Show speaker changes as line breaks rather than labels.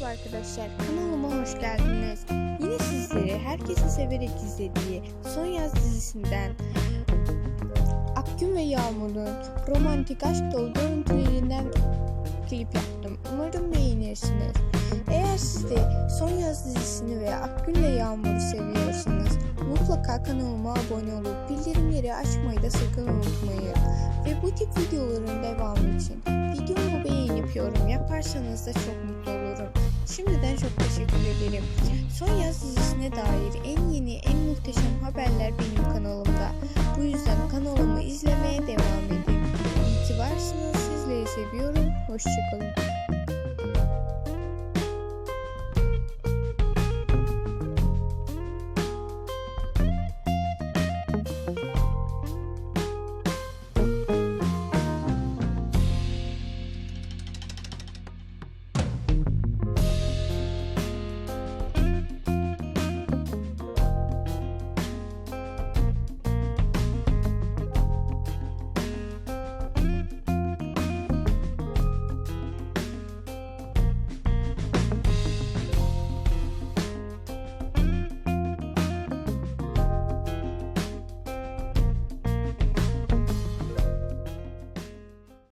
Merhaba arkadaşlar, kanalıma hoş geldiniz. Yine sizlere herkesin severek izlediği Son Yaz dizisinden Akgün ve Yağmur'un romantik aşk dolu görüntülerinden klip yaptım. Umarım beğenirsiniz. Eğer siz de Son Yaz dizisini ve Akgün ve Yağmur'u seviyorsanız mutlaka kanalıma abone olup bildirimleri açmayı da sakın unutmayın. Ve bu tip videoların devamı için videomu beğenip yorum yaparsanız da çok mutlu olurum. Şimdiden çok teşekkür ederim. Son yaz dizisine dair en yeni, en muhteşem haberler benim kanalımda. Bu yüzden kanalımı izlemeye devam edin. İyi ki varsınız. Sizleri seviyorum. Hoşçakalın.